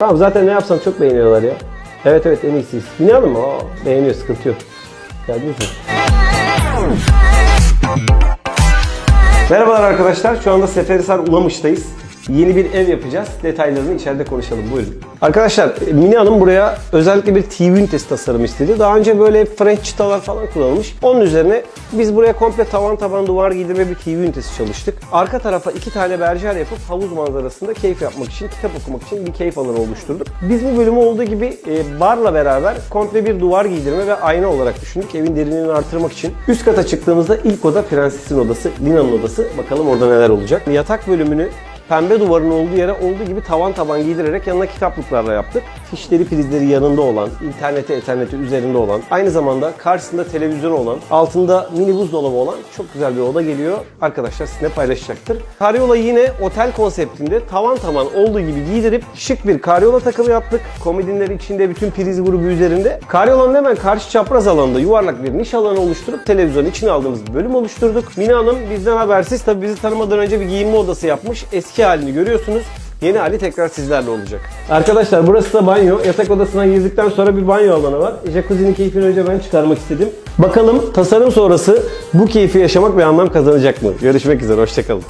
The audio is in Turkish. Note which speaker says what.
Speaker 1: Tamam zaten ne yapsam çok beğeniyorlar ya. Evet evet en iyisiyiz. Mine Hanım aa, beğeniyor sıkıntı yok. Geldiniz mi? Merhabalar arkadaşlar. Şu anda Seferihisar Ulamış'tayız. Yeni bir ev yapacağız. Detaylarını içeride konuşalım. Buyurun. Arkadaşlar Mine Hanım buraya özellikle bir TV ünitesi tasarımı istedi. Daha önce böyle French çıtalar falan kullanılmış. Onun üzerine biz buraya komple tavan taban duvar giydirme bir TV ünitesi çalıştık. Arka tarafa iki tane berjer yapıp havuz manzarasında keyif yapmak için, kitap okumak için bir keyif alanı oluşturduk. Biz bu bölümü olduğu gibi e, barla beraber komple bir duvar giydirme ve ayna olarak düşündük. Evin derinliğini artırmak için. Üst kata çıktığımızda ilk oda prensesin odası, Lina'nın odası. Bakalım orada neler olacak. Yatak bölümünü pembe duvarın olduğu yere olduğu gibi tavan taban giydirerek yanına kitaplıklarla yaptık. Fişleri prizleri yanında olan, interneti eterneti üzerinde olan, aynı zamanda karşısında televizyon olan, altında mini buzdolabı olan çok güzel bir oda geliyor. Arkadaşlar sizinle paylaşacaktır. Karyola yine otel konseptinde tavan tavan olduğu gibi giydirip şık bir karyola takımı yaptık. Komodinler içinde bütün priz grubu üzerinde. Karyolanın hemen karşı çapraz alanda yuvarlak bir niş alanı oluşturup televizyon içine aldığımız bölüm oluşturduk. Mine Hanım bizden habersiz tabii bizi tanımadan önce bir giyinme odası yapmış. Eski halini görüyorsunuz. Yeni hali tekrar sizlerle olacak. Arkadaşlar burası da banyo. Yatak odasına girdikten sonra bir banyo alanı var. Jacuzzi'nin keyfini önce ben çıkarmak istedim. Bakalım tasarım sonrası bu keyfi yaşamak bir anlam kazanacak mı? Görüşmek üzere, hoşçakalın.